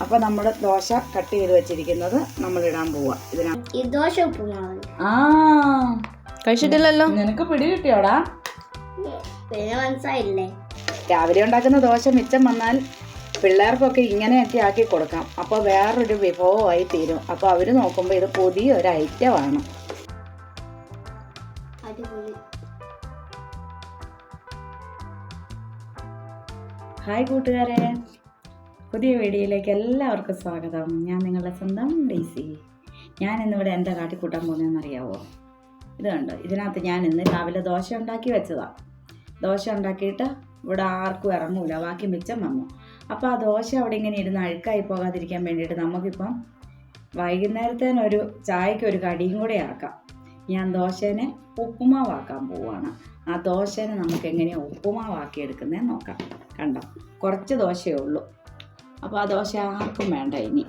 അപ്പോൾ നമ്മൾ ദോശ കട്ട് ചെയ്ത് വെച്ചിരിക്കുന്നത് നമ്മൾ ഇടാൻ പോവാ. ഇതിനാ ഈ ദോശ ഉപ്പുമാവ്. ആ. കഴിച്ചിട്ടില്ലല്ലോ? നിനക്ക് പിടി കിട്ടിയോടാ? പിന്നെ മനസ്സിലായില്ലേ രാവിലെ ഉണ്ടാക്കുന്ന ദോശ മിച്ചം വന്നാൽ പിള്ളേർക്കൊക്കെ ഇങ്ങനെയൊക്കെ ആക്കി കൊടുക്കാം. അപ്പോൾ വേറൊരു വിഭവമായി തീരും. അപ്പോൾ അവർ നോക്കുമ്പോൾ ഇത് പുതിയ ഒരു ഐറ്റമാണ് ആണ് ഹായ് കൂട്ടുകാരെ. പുതിയ വീഡിയോയിലേക്ക് എല്ലാവർക്കും സ്വാഗതം. ഞാൻ നിങ്ങളുടെ സ്വന്തം ഡേസി ഞാൻ ഇന്നിവിടെ എന്താ പോകുന്നതെന്ന് അറിയാവോ ഇത് കണ്ടോ? ഇതിനകത്ത് ഞാൻ ഇന്ന് രാവിലെ ദോശ ഉണ്ടാക്കി വെച്ചതാണ് ദോശ ഉണ്ടാക്കിയിട്ട് ഇവിടെ ആർക്കും ഇറങ്ങൂല. ബാക്കി മിച്ചം വന്നു. അപ്പോൾ ആ ദോശ അവിടെ ഇങ്ങനെ ഇരുന്ന് അഴുക്കായി പോകാതിരിക്കാൻ വേണ്ടിയിട്ട് നമുക്കിപ്പം വൈകുന്നേരത്തേനൊരു ചായക്ക് ഒരു കടിയും കൂടെ ആക്കാം. ഞാൻ ദോശേനെ ഉപ്പുമാവാക്കാൻ പോവുകയാണ് ആ ദോശേനെ നമുക്ക് എങ്ങനെയാണ് ഉപ്പുമാവാക്കി എടുക്കുന്നതെന്ന് നോക്കാം. കണ്ടോ? കുറച്ച് ദോശയേ ഉള്ളൂ. അപ്പോൾ ആ ദോശ ആർക്കും വേണ്ട ഇനി.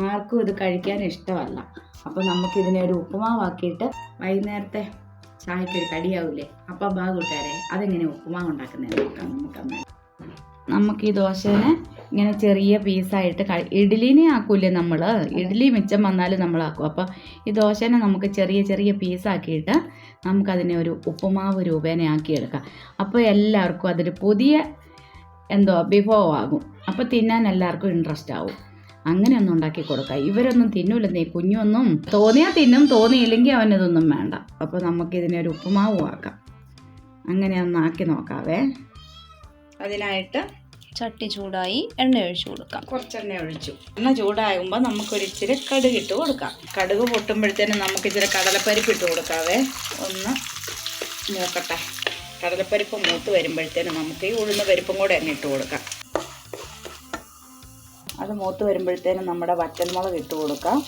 ആർക്കും ഇത് കഴിക്കാൻ ഇഷ്ടമല്ല. അപ്പോൾ നമുക്കിതിനെ ഒരു ഉപ്പുമാവാക്കിയിട്ട് വൈകുന്നേരത്തെ ചായക്കൊരു കടിയാവൂലേ? അപ്പം ബാ കൂട്ടുകാരെ അതെങ്ങനെ ഉപ്പുമാവ് ഉണ്ടാക്കുന്നതിന് നോക്കാം നമുക്ക് ഈ ദോശനെ ഇങ്ങനെ ചെറിയ പീസായിട്ട് കഴി ഇഡ്ഡലിനെ ആക്കൂലേ നമ്മൾ ഇഡ്ഡലി മിച്ചം വന്നാലും നമ്മളാക്കും. അപ്പോൾ ഈ ദോശനെ നമുക്ക് ചെറിയ ചെറിയ പീസാക്കിയിട്ട് നമുക്കതിനെ ഒരു ഉപ്പുമാവ് രൂപേണ ആക്കിയെടുക്കാം. അപ്പോൾ എല്ലാവർക്കും അതൊരു പുതിയ എന്തോ വിഭവമാകും. അപ്പോൾ തിന്നാൻ എല്ലാവർക്കും ഇൻട്രസ്റ്റ് ആവും. അങ്ങനെയൊന്നും ഉണ്ടാക്കി കൊടുക്കാം. ഇവരൊന്നും തിന്നൂലെന്നേ കുഞ്ഞൊന്നും തോന്നിയാൽ തിന്നും തോന്നിയില്ലെങ്കിൽ അവനതൊന്നും വേണ്ട. അപ്പോൾ നമുക്കിതിനെ ഒരു ഉപ്പുമാവും ആക്കാം. അങ്ങനെ ഒന്ന് ആക്കി നോക്കാവേ. അതിനായിട്ട് ചട്ടി ചൂടായി എണ്ണ ഒഴിച്ചു കൊടുക്കാം. കുറച്ച് എണ്ണ ഒഴിച്ചു. എണ്ണ ചൂടാകുമ്പോൾ നമുക്കൊരു ഇച്ചിരി കടുക് ഇട്ട് കൊടുക്കാം. കടുക് പൊട്ടുമ്പോഴത്തേനും നമുക്ക് ഇച്ചിരി കടലപ്പരിപ്പ് ഇട്ട് കൊടുക്കാവേ. ഒന്ന് മൂക്കട്ടെ കടലപ്പരിപ്പ് മൂത്ത് വരുമ്പോഴത്തേനും നമുക്ക് ഈ ഉഴുന്ന പരിപ്പും കൂടെ അങ്ങ് ഇട്ട് കൊടുക്കാം. അത് മൂത്ത് വരുമ്പോഴത്തേനും നമ്മുടെ വറ്റൽമുളക് ഇട്ട് കൊടുക്കാം.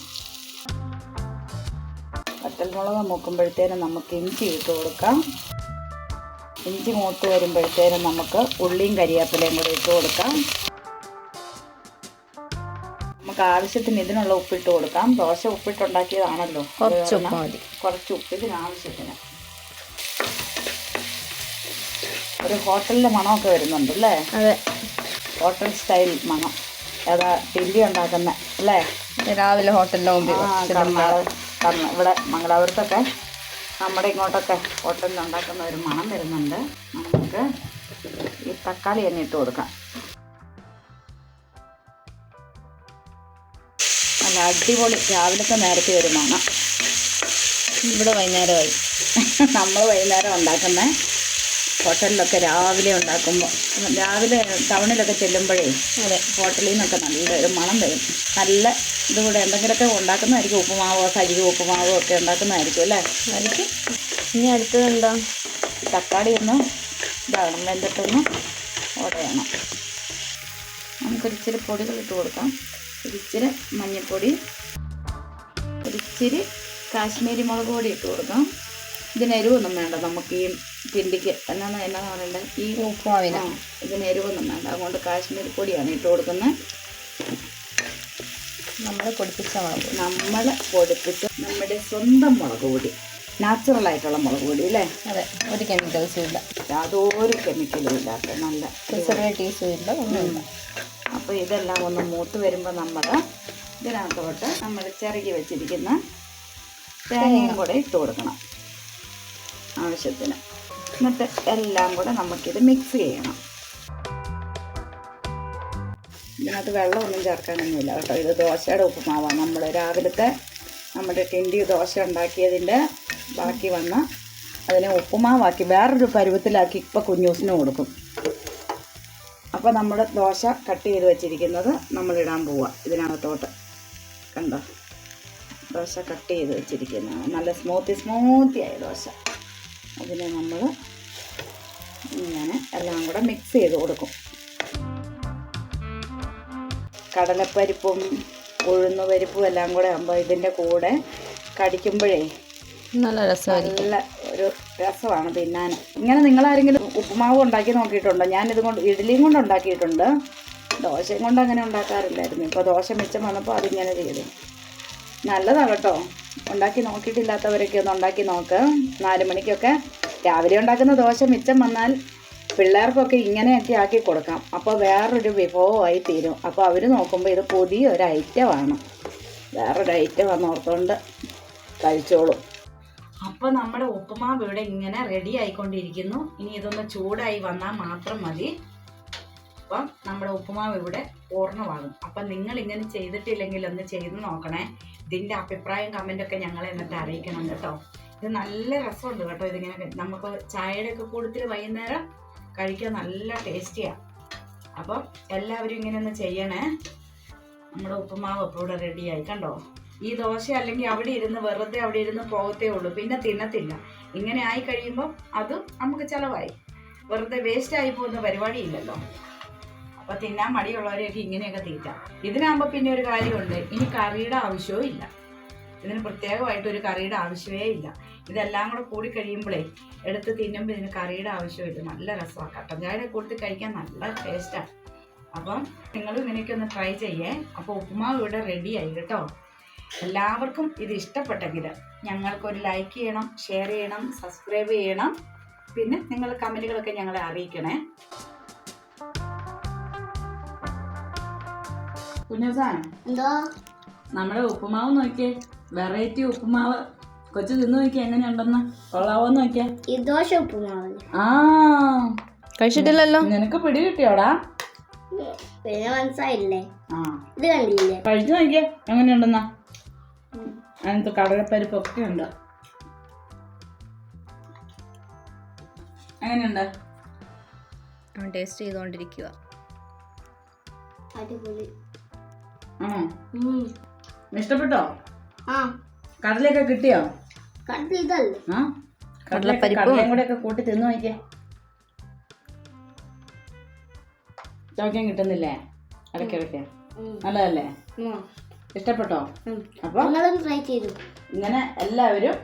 വറ്റൽമുളക് മൂക്കുമ്പോഴത്തേനും നമുക്ക് ഇഞ്ചി ഇട്ട് കൊടുക്കാം. ഇഞ്ചി മൂത്ത് വരുമ്പോഴത്തേനും നമുക്ക് ഉള്ളിയും കരിയാപ്പിലയും കൂടെ ഇട്ട് കൊടുക്കാം. നമുക്ക് ആവശ്യത്തിന് ഇതിനുള്ള ഉപ്പിട്ട് കൊടുക്കാം. ദോശ ഉപ്പിട്ടുണ്ടാക്കിയതാണല്ലോ കുറച്ച് ഉപ്പ് ഇതിന് ആവശ്യത്തിന് ഒരു ഹോട്ടലിലെ മണമൊക്കെ വരുന്നുണ്ട് അല്ലേ? അതെ. ഹോട്ടൽ സ്റ്റൈൽ മണം. ഏതാ ടില്ലി ഉണ്ടാക്കുന്ന അല്ലേ? രാവിലെ ഹോട്ടലിലെ മുമ്പിൽ ഇവിടെ മംഗലാപുരത്തൊക്കെ നമ്മുടെ ഇങ്ങോട്ടൊക്കെ ഹോട്ടലിൽ ഉണ്ടാക്കുന്ന ഒരു മണം വരുന്നുണ്ട്. നമുക്ക് ഈ തക്കാളി തന്നെ ഇട്ട് കൊടുക്കാം. നല്ല അടിപൊളി രാവിലത്തെ നേരത്തെ ഒരു മണം. ഇവിടെ വൈകുന്നേരമായി. നമ്മൾ വൈകുന്നേരം ഉണ്ടാക്കുന്ന. ഹോട്ടലിലൊക്കെ രാവിലെ ഉണ്ടാക്കുമ്പോൾ രാവിലെ ടൗണിലൊക്കെ ചെല്ലുമ്പോഴേ അതെ. ഹോട്ടലിൽ നിന്നൊക്കെ നല്ലൊരു മണം വരും. നല്ല ഇതുകൂടെ എന്തെങ്കിലുമൊക്കെ ഉണ്ടാക്കുന്നതായിരിക്കും. ഉപ്പുമാവോ സരിവോ ഉപ്പുമാവോ ഒക്കെ ഉണ്ടാക്കുന്നതായിരിക്കും അല്ലേ? ആയിരിക്കും. ഇനി അടുത്തത് എന്താ? തക്കാളി ഒന്ന് ഇതാകണം വെന്തിട്ടൊന്ന് ഉടയണം നമുക്കൊരിച്ചിരി പൊടികൾ ഇട്ട് കൊടുക്കാം. ഒരിച്ചിരി മഞ്ഞൾപ്പൊടി ഒരിച്ചിരി കാശ്മീരി മുളക് പൊടി ഇട്ട് കൊടുക്കാം. ഇതിന് എരിവൊന്നും വേണ്ട. നമുക്ക് ഈ പിണ്ടിക്ക് എന്നാണ് എന്നാ പറയണ്ടേ? ഈ ഉപ്പുമാവിന്. ആ, ഇതിന് എരിവൊന്നും വേണ്ട. അതുകൊണ്ട് കാശ്മീരി പൊടിയാണ് ഇട്ട് കൊടുക്കുന്നത് നമ്മൾ പൊടിപ്പിച്ച മുളക് നമ്മൾ പൊടിപ്പിച്ച് നമ്മുടെ സ്വന്തം മുളക് പൊടി. നാച്ചുറൽ ആയിട്ടുള്ള മുളക് പൊടി അല്ലേ? അതെ ഒരു കെമിക്കൽസും ഇല്ല. യാതൊരു കെമിക്കലും ഇല്ലാത്ത നല്ല പ്രിസർവേറ്റീവ്സും ഇല്ല ഒന്നുമില്ല അപ്പോൾ ഇതെല്ലാം ഒന്ന് മൂത്ത് വരുമ്പോൾ നമ്മൾ ഇതിനകത്തോട്ട് നമ്മൾ ചിറകി വെച്ചിരിക്കുന്ന തേങ്ങയും കൂടെ ഇട്ട് കൊടുക്കണം. ആവശ്യത്തിന്. എന്നിട്ട് എല്ലാം കൂടെ നമുക്കിത് മിക്സ് ചെയ്യണം. ഇതിനകത്ത് വെള്ളമൊന്നും ചേർക്കാനൊന്നുമില്ല കേട്ടോ. ഇത് ദോശയുടെ ഉപ്പുമാവാണ്. നമ്മൾ രാവിലത്തെ നമ്മുടെ ടിൻഡി ദോശ ഉണ്ടാക്കിയതിന്റെ ബാക്കി വന്ന അതിനെ ഉപ്പുമാവാക്കി വേറൊരു പരുവത്തിലാക്കി ഇപ്പോൾ കുഞ്ഞൂസിന് കൊടുക്കും. അപ്പോൾ നമ്മൾ ദോശ കട്ട് ചെയ്ത് വെച്ചിരിക്കുന്നത് നമ്മളിടാൻ പോവുക ഇതിനകത്തോട്ട് കണ്ടോ? ദോശ കട്ട് ചെയ്ത് വെച്ചിരിക്കുന്നതാണ് നല്ല സ്മൂത്തി സ്മൂത്തി ആയ ദോശ. അതിനെ നമ്മൾ ഇങ്ങനെ എല്ലാം കൂടെ മിക്സ് ചെയ്ത് കൊടുക്കും. കടലപ്പരിപ്പും ഉഴുന്ന പരിപ്പും എല്ലാം കൂടെ ആകുമ്പോൾ ഇതിന്റെ കൂടെ കടിക്കുമ്പോഴേ നല്ല രസമായിരിക്കും. നല്ല ഒരു രസമാണ് തിന്നാൻ. ഇങ്ങനെ നിങ്ങളാരെങ്കിലും ഉപ്പുമാവ് ഉണ്ടാക്കി നോക്കിയിട്ടുണ്ടോ? ഞാനിത് കൊണ്ട് ഇഡ്ഡലിയും കൊണ്ട് ഉണ്ടാക്കിയിട്ടുണ്ട്. ദോശയും കൊണ്ട് അങ്ങനെ ഉണ്ടാക്കാറില്ലായിരുന്നു. ഇപ്പോൾ ദോശ മിച്ചം വന്നപ്പോൾ അതിങ്ങനെ ചെയ്തു. നല്ലതാണ് കേട്ടോ. ഉണ്ടാക്കി നോക്കിയിട്ടില്ലാത്തവരൊക്കെ ഒന്ന് ഉണ്ടാക്കി നോക്ക്. നാല് മണിക്കൊക്കെ രാവിലെ ഉണ്ടാക്കുന്ന ദോശ മിച്ചം വന്നാൽ പിള്ളേർക്കൊക്കെ ഇങ്ങനെയൊക്കെ ആക്കി കൊടുക്കാം. അപ്പോൾ വേറൊരു വിഭവമായി തീരും. അപ്പോൾ അവർ നോക്കുമ്പോൾ ഇത് പുതിയൊരു ഐറ്റമാണ്. വേറൊരു ഐറ്റം ഓർത്തുകൊണ്ട് കഴിച്ചോളും. അപ്പോൾ നമ്മുടെ ഉപ്പുമാവ് ഇവിടെ ഇങ്ങനെ റെഡി ആയിക്കൊണ്ടിരിക്കുന്നു. ഇനി ഇതൊന്ന് ചൂടായി വന്നാൽ മാത്രം മതി. അപ്പം നമ്മുടെ ഉപ്പുമാവ് ഇവിടെ പൂർണമാകും. അപ്പം നിങ്ങൾ ഇങ്ങനെ ചെയ്തിട്ടില്ലെങ്കിൽ ഒന്ന് ചെയ്ത് നോക്കണേ. ഇതിന്റെ അഭിപ്രായം കമന്റ് ഒക്കെ ഞങ്ങളെ എന്നിട്ട് അറിയിക്കണം കേട്ടോ. ഇത് നല്ല രസമുണ്ട് കേട്ടോ ഇതിങ്ങനെ നമുക്ക് ചായയുടെ ഒക്കെ കൂടുതൽ വൈകുന്നേരം കഴിക്കാൻ നല്ല ടേസ്റ്റിയാ അപ്പോൾ എല്ലാവരും ഇങ്ങനെ ഒന്ന് ചെയ്യണേ. നമ്മുടെ ഉപ്പുമാവ് ഇപ്പോൾ ഇവിടെ റെഡിയായി കണ്ടോ? ഈ ദോശ അല്ലെങ്കിൽ അവിടെ ഇരുന്ന് വെറുതെ അവിടെ ഇരുന്ന് പോകത്തേ ഉള്ളൂ. പിന്നെ തിന്നത്തില്ല. ഇങ്ങനെ ആയി കഴിയുമ്പോൾ അത് നമുക്ക് ചിലവായി. വെറുതെ വേസ്റ്റ് ആയി പോകുന്ന പരിപാടിയില്ലല്ലോ. അപ്പൊ തിന്നാൻ മടിയുള്ളവരെയൊക്കെ ഇങ്ങനെയൊക്കെ തീറ്റ. ഇതിനാകുമ്പോൾ പിന്നെ ഒരു കാര്യമുണ്ട്. ഇനി കറിയുടെ ആവശ്യവും ഇല്ല. ഇതിന് പ്രത്യേകമായിട്ട് ഒരു കറിയുടെ ആവശ്യമേ ഇല്ല. ഇതെല്ലാം കൂടെ കൂടി കഴിയുമ്പോഴേ എടുത്ത് തിന്നുമ്പോൾ ഇതിന് കറിയുടെ ആവശ്യമില്ല നല്ല രസമാണ് കട്ടൻ ചായയുടെ കൂട്ടത്തിൽ കഴിക്കാൻ നല്ല ടേസ്റ്റാണ് അപ്പം നിങ്ങൾ ഇങ്ങനെയൊക്കെ ഒന്ന് ട്രൈ ചെയ്യേ. അപ്പോൾ ഉപ്പുമാവ് ഇവിടെ റെഡിയായി കേട്ടോ. എല്ലാവർക്കും ഇത് ഇഷ്ടപ്പെട്ടെങ്കിൽ ഞങ്ങൾക്കൊരു ലൈക്ക് ചെയ്യണം ഷെയർ ചെയ്യണം സബ്സ്ക്രൈബ് ചെയ്യണം. പിന്നെ നിങ്ങൾ കമന്റുകളൊക്കെ ഞങ്ങളെ അറിയിക്കണേ. കുഞ്ഞസാണ് എന്തോ? നമ്മുടെ ഉപ്പുമാവ് നോക്കിയേ. വെറൈറ്റി ഉപ്പുമാവ്. കൊച്ചു തിന്നു നോക്കിയാ എങ്ങനെയുണ്ടെന്ന്? കൊള്ളാവോന്ന് നോക്കിയാ. ദോശ ഉപ്പുമാവ് ആ. കഴിച്ചിട്ടില്ലല്ലോ. നിനക്ക് പിടി കിട്ടിയോടാ? പിന്നെ മനസ്സായില്ലേ? ഇത് കണ്ടില്ലേ? കഴിച്ചു നോക്കിയേ എങ്ങനെയുണ്ടെന്നാ? അതിനകത്ത് കടലപ്പരിപ്പൊക്കെ ഉണ്ട്. എങ്ങനെയുണ്ട്? ടേസ്റ്റ് ചെയ്തുകൊണ്ടിരിക്കുക അടിപൊളി. ഇഷ്ടപ്പെട്ടോ? ആ. കടലയൊക്കെ കിട്ടിയോ. കടലയും കൂടെ ഒക്കെ കൂട്ടി തിന്നു നോക്കിയേ. ചോക്കാൻ കിട്ടുന്നില്ലേ? ഇടയ്ക്കിടയ്ക്ക്. നല്ലതല്ലേ. ഇഷ്ടപ്പെട്ടോ? അപ്പൊ? ട്രൈ ചെയ്തു. ഇങ്ങനെ എല്ലാവരും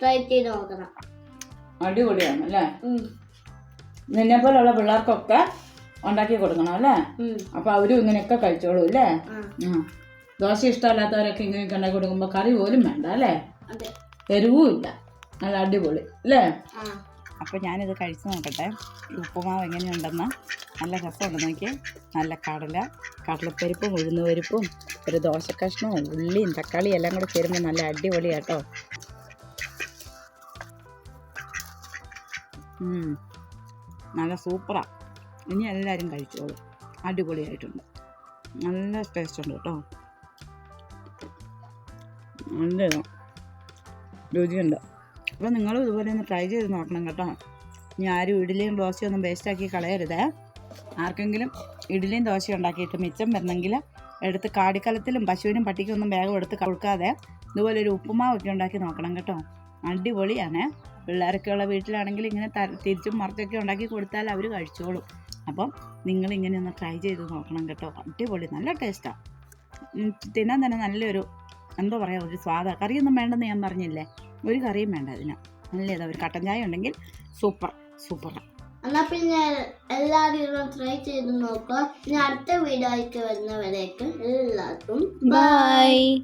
ട്രൈ ചെയ്ത് നോക്കണം. അടിപൊളിയാണ് അല്ലേ. നിന്നെ പോലുള്ള പിള്ളേർക്കൊക്കെ ഉണ്ടാക്കി കൊടുക്കണം അല്ലേ? അപ്പൊ അവരും ഇങ്ങനെയൊക്കെ കഴിച്ചോളൂ അല്ലേ ദോശ ഇഷ്ടമല്ലാത്തവരൊക്കെ ഇങ്ങനെയൊക്കെ ഉണ്ടാക്കി കൊടുക്കുമ്പോൾ കറി പോലും വേണ്ട അല്ലേ? എരിവും ഇല്ല. നല്ല അടിപൊളി. അല്ലേ അപ്പൊ അപ്പോൾ ഞാനിത് കഴിച്ചു നോക്കട്ടെ. ഉപ്പുമാവ് എങ്ങനെയുണ്ടെന്ന്? നല്ല രസമുണ്ട് നോക്കി നല്ല കടല കടലപ്പരിപ്പും ഉഴുന്നുപരിപ്പും ഒരു ദോശക്കഷ്ണവും ഉള്ളിയും തക്കാളിയും എല്ലാം കൂടെ ചേരുമ്പോൾ നല്ല അടിപൊളിയാട്ടോ. കേട്ടോ നല്ല സൂപ്പറാ. ഇനി എല്ലാവരും കഴിച്ചോളൂ. അടിപൊളിയായിട്ടുണ്ട്. നല്ല ടേസ്റ്റ് ഉണ്ട് കേട്ടോ. നല്ല. രുചിയുണ്ട്. അപ്പോൾ നിങ്ങളും ഇതുപോലെ ഒന്ന് ട്രൈ ചെയ്ത് നോക്കണം കേട്ടോ. ഇനി ആരും ഇഡ്ഡലിയും ദോശയും ഒന്നും വേസ്റ്റാക്കി കളയരുത്. ആർക്കെങ്കിലും ഇഡ്ഡലിയും ദോശയും ഉണ്ടാക്കിയിട്ട് മിച്ചം വരുന്നെങ്കിൽ എടുത്ത് കാടിക്കലത്തിലും പശുവിനും പട്ടിക്കും ഒന്നും വേഗം എടുത്ത് കൊടുക്കാതെ ഇതുപോലെ ഒരു ഉപ്പുമാവൊക്കെ ഉണ്ടാക്കി നോക്കണം കേട്ടോ. അടിപൊളിയാണ്. പിള്ളേരൊക്കെയുള്ള വീട്ടിലാണെങ്കിൽ ഇങ്ങനെ തിരിച്ചും മറച്ചൊക്കെ ഉണ്ടാക്കി കൊടുത്താൽ അവർ കഴിച്ചോളും. അപ്പം നിങ്ങളിങ്ങനെ ഒന്ന് ട്രൈ ചെയ്ത് നോക്കണം കേട്ടോ. അടിപൊളി നല്ല ടേസ്റ്റാണ് തിന്നാൻ തന്നെ നല്ലൊരു എന്തോ പറയുക ഒരു സ്വാദ. കറിയൊന്നും വേണ്ടെന്ന് ഞാൻ പറഞ്ഞില്ലേ? ഒരു കറിയും വേണ്ട അതിന്. നല്ല ഏതാ ഒരു കട്ടൻ ചായ ഉണ്ടെങ്കിൽ സൂപ്പർ സൂപ്പർ എന്നാൽ പിന്നെ എല്ലാവരും ട്രൈ ചെയ്ത് നോക്കുക. ഇനി അടുത്ത വീഡിയോ ആയിട്ട് വരുന്നവരേക്ക് എല്ലാവർക്കും ബൈ